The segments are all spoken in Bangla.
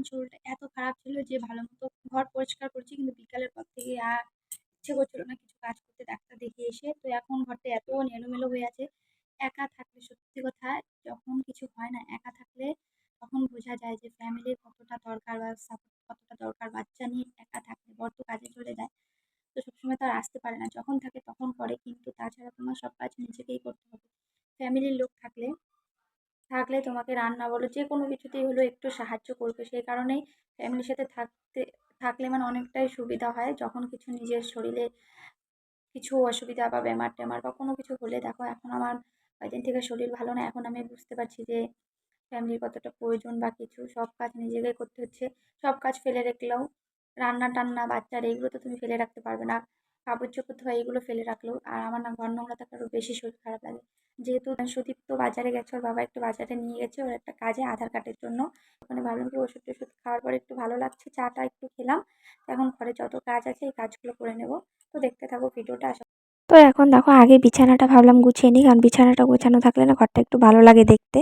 দিন শরীরটা এত খারাপ ছিল যে ভালো মতো ঘর পরিষ্কার করছি। কিন্তু বিকালের পর থেকে আর ইচ্ছে করছিল না কিছু কাজ করতে। ডাক্তার দেখিয়ে এসে তো এখন ঘরটা এত এলোমেলো হয়ে আছে। একা থাকলে সত্যি কথা যখন কিছু হয় না, একা থাকলে তখন বোঝা যায় যে ফ্যামিলির কতটা দরকার বা সাপোর্ট কতটা দরকার। বাচ্চা নিয়ে একা থাকলে বড় তো কাজে চলে যায়। তো সবসময় তো আর আসতে পারে না। যখন থাকে তখন করে। কিন্তু তাছাড়া তোমার সব কাজ নিজেকেই করতে হবে। ফ্যামিলির লোক থাকলে থাকলে তোমাকে রান্না বলো যে কোনো কিছুতেই হলো একটু সাহায্য করবে। সেই কারণেই ফ্যামিলির সাথে থাকতে, থাকলে মানে অনেকটাই সুবিধা হয়। যখন কিছু নিজের শরীরে কিছু অসুবিধা বা বেমার টেমার বা কোনো কিছু হলে, দেখো এখন আমার কয়েকদিন থেকে শরীর ভালো না, এখন আমি বুঝতে পারছি যে ফ্যামিলির কতটা প্রয়োজন বা কিছু। সব কাজ নিজেকে করতে হচ্ছে। সব কাজ ফেলে রাখলেও রান্না টান্না বাচ্চার, এইগুলো তো তুমি ফেলে রাখতে পারবে না। কাপড় চোপড় ধোয়া এগুলো ফেলে রাখল আর আমার না ঘর নোংরা থাকলে আরও বেশি শরীর খারাপ লাগে। যেহেতু সুদীপ তো বাজারে গেছে, ওর বাবা একটু বাজারে নিয়ে গেছে, ওর একটা কাজে আধার কার্ডের জন্য। ওখানে ভাবলাম কি ওষুধ টষুধ খাওয়ার পরে একটু ভালো লাগছে, চাটা একটু খেলাম। এখন ঘরে যত কাজ আছে এই কাজগুলো করে নেব। তো দেখতে থাকো ভিডিওটা তো এখন দেখো আগে বিছানাটা ভাবলাম গুছিয়ে নিই, কারণ বিছানাটা গোছানো থাকলে না ঘরটা একটু ভালো লাগে দেখতে।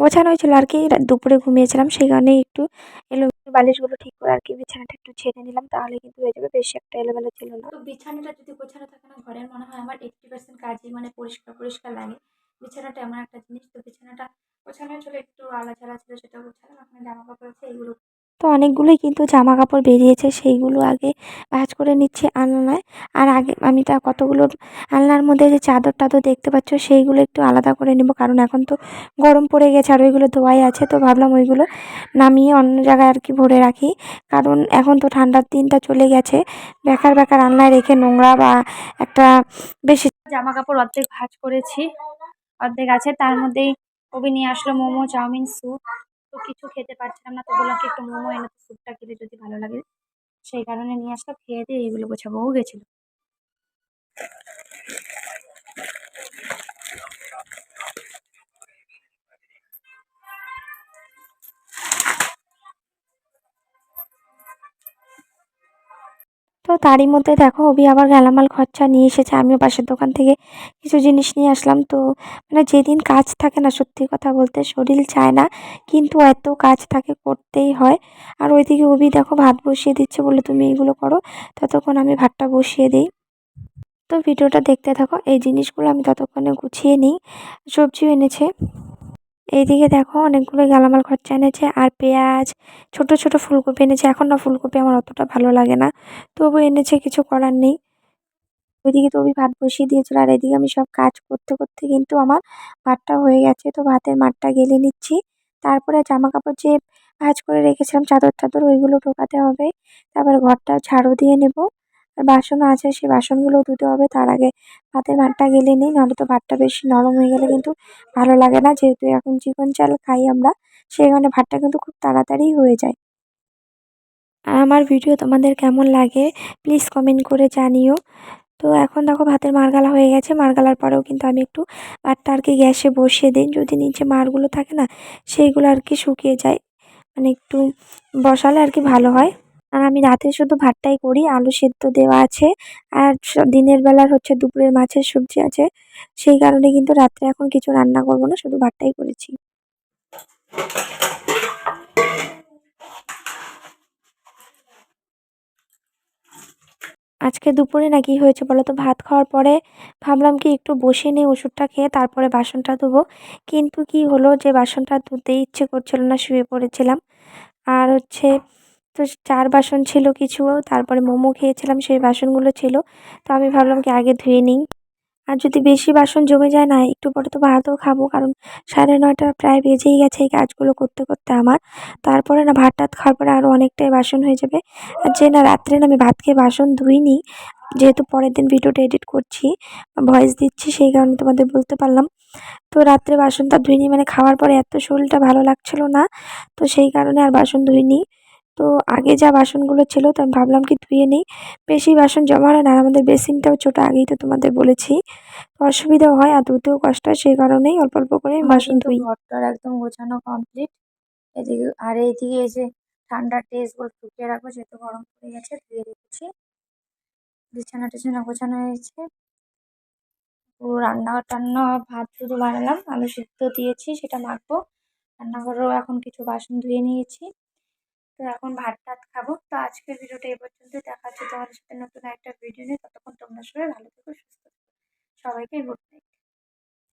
গোছানো হয়েছিল আর কি দুপুরে ঘুমিয়েছিলাম, সেই কারণেই একটু এলো বালিশগুলো ঠিক করে আর কি বিছানাটা একটু ছেড়ে নিলাম, তাহলে কিন্তু হয়ে যাবে বেশি একটা এলোমেলো ছিল না। তো বিছানাটা যদি গোছানো থাকে না, ঘরের মনে হয় আমার এইট্টি পার্সেন্ট কাজই মানে পরিষ্কার পরিষ্কার লাগে। বিছানাটা এমন একটা জিনিস, তো বিছানাটা গোছানো ছিল একটু আলাদা ছিল সেটা গোছালাম, এখন জামা কাপড় আছে, এইগুলো তো অনেকগুলোই কিন্তু জামা কাপড় বেরিয়েছে, সেইগুলো আগে ভাঁজ করে নিচ্ছি আলনায়। আর আগে আমি তা কতগুলো আলনার মধ্যে যে চাদর টাদর দেখতে পাচ্ছ, সেইগুলো একটু আলাদা করে নেব, কারণ এখন তো গরম পড়ে গেছে আর ওইগুলো ধোয়াই আছে, তো ভাবলাম ওইগুলো নামিয়ে অন্য জায়গায় আর কি ভরে রাখি। কারণ এখন তো ঠান্ডার দিনটা চলে গেছে, বেকার বেকার আলনায় রেখে নোংরা বা একটা বেশি জামা কাপড় অর্ধেক ভাঁজ করেছি, অর্ধেক আছে, তার মধ্যেই কবি নিয়ে আসলো মোমো, চাউমিন, স্যুপ। তো কিছু খেতে পারছিলাম না, তো বললাম কি একটু মোমো এনে তো স্যুপটা খেলে যদি ভালো লাগে। সেই কারণে নিয়ে আসলো খেয়ে দিয়ে এগুলো গোছাবো। ও গেছিল। তো তারই মধ্যে দেখো, অভি আবার গেলামাল খরচা নিয়ে এসেছে। আমিও পাশের দোকান থেকে কিছু জিনিস নিয়ে আসলাম। তো মানে যেদিন কাজ থাকে না, সত্যি কথা বলতে শরীর চায় না, কিন্তু এত কাজ থাকে, করতেই হয়। আর ওইদিকে অভি দেখো, ভাত বসিয়ে দিচ্ছে বলে, তুমি এইগুলো করো। ততক্ষণ আমি ভাতটা বসিয়ে দিই। তো ভিডিওটা দেখতে থাকো, এই জিনিসগুলো আমি ততক্ষণে গুছিয়ে নিই। সবজিও এনেছে। এইদিকে দেখো অনেকগুলো গালামাল খরচা এনেছে আর পেঁয়াজ, ছোট ছোট ফুলকপি এনেছে। এখন না ফুলকপি আমার অতটা ভালো লাগে না। তবু এনেছে, কিছু করার নেই। ওইদিকে তো ওই ভাত বসিয়ে দিয়েছিল আর এদিকে আমি সব কাজ করতে করতে কিন্তু আমার ভাতটা হয়ে গেছে। তো ভাতের মাঠটা গেলে নিচ্ছি। তারপরে জামা কাপড় যে ভাঁজ করে রেখেছিলাম চাদর টাদর ওইগুলো ঢোকাতে হবে। তারপরে ঘরটা ঝাড়ু দিয়ে নেব। বাসনও আছে, সেই বাসনগুলো ধুতে হবে। তার আগে ভাতের ভাতটা গেলে নিই, নাহলে তো ভাতটা বেশি নরম হয়ে গেলে কিন্তু ভালো লাগে না। যেহেতু এখন চিকন চাল খাই আমরা, সেই কারণে ভাতটা কিন্তু খুব তাড়াতাড়ি হয়ে যায়। আর আমার ভিডিও তোমাদের কেমন লাগে প্লিজ কমেন্ট করে জানিও। তো এখন দেখো ভাতের মারগালা হয়ে গেছে। মারগালার পরেও কিন্তু আমি একটু ভাতটা আর কি গ্যাসে বসিয়ে দিই। যদি নিচে মারগুলো থাকে না, সেইগুলো আর কি শুকিয়ে যায়। মানে একটু বসালে আর কি ভালো হয়। আর আমি রাতে শুধু ভাতটাই করি, আলু সেদ্ধ দেওয়া আছে, আর দিনের বেলার হচ্ছে দুপুরের মাছের সবজি আছে। সেই কারণে কিন্তু রাত্রে এখন কিছু রান্না করব না, শুধু ভাতটাই করেছি। আজকে দুপুরে না কি হয়েছে বলো তো ভাত খাওয়ার পরে ভাবলাম কি একটু বসে নিই, ওষুধটা খেয়ে তারপরে বাসনটা ধোবো। কিন্তু কি হলো যে বাসনটা ধুতে ইচ্ছে করছিল না, শুয়ে পড়েছিলাম। আর হচ্ছে তো চার বাসন ছিল কিছু, তারপরে মোমো খেয়েছিলাম, সেই বাসনগুলো ছিল। তো আমি ভাবলাম কি আগে ধুয়ে নিই। আর যদি বেশি বাসন জমে যায় না, একটু পরে তো ভাতও খাব, কারণ সাড়ে নয়টা প্রায় বেজেই গেছে এই কাজগুলো করতে করতে আমার। তারপরে না ভাত টাত খাওয়ার পরে আরও অনেকটাই বাসন হয়ে যাবে। আর যে না রাত্রে না আমি ভাত খেয়ে বাসন ধুই ধুইনি, যেহেতু পরের দিন ভিডিওটা এডিট করছি, ভয়েস দিচ্ছি, সেই কারণে তোমাদের বলতে পারলাম। তো রাত্রে বাসনটা ধুইনি মানে খাওয়ার পরে এত শরীরটা ভালো লাগছিল না, তো সেই কারণে আর বাসন ধুইনি। তো আগে যা বাসনগুলো ছিল তো আমি ভাবলাম কি ধুয়ে নিই। বেশি বাসন জমা হয় না আর আমাদের বেসিনটাও ছোটো আগেই তো তোমাদের বলেছি। তো অসুবিধাও হয় আর ধুতেও কষ্ট হয় সেই কারণেই অল্প অল্প করে বাসন ধুই। ঘরটার একদম গোছানো কমপ্লিট এদিকে আর এইদিকে এসে ঠান্ডার টেস্টগুলো ফুটিয়ে রাখব যেহেতু গরম পড়ে গেছে ধুয়ে রেখেছি বিছানা টিছানা গোছানো হয়েছে। পুরো রান্না টান্না ভাত শুধু বানালাম আলু সিদ্ধ দিয়েছি সেটা মাখবো। রান্নাঘরেও এখন কিছু বাসন ধুয়ে নিয়েছি। তো এখন ভাত টাত খাব। তো আজকের ভিডিওটা এই পর্যন্ত দেখা তোমাদের সাথে নতুন একটা ভিডিও নিয়ে। ততক্ষণ তোমরা সবাই ভালো থেকো, সুস্থ থেকো। সবাইকে গুড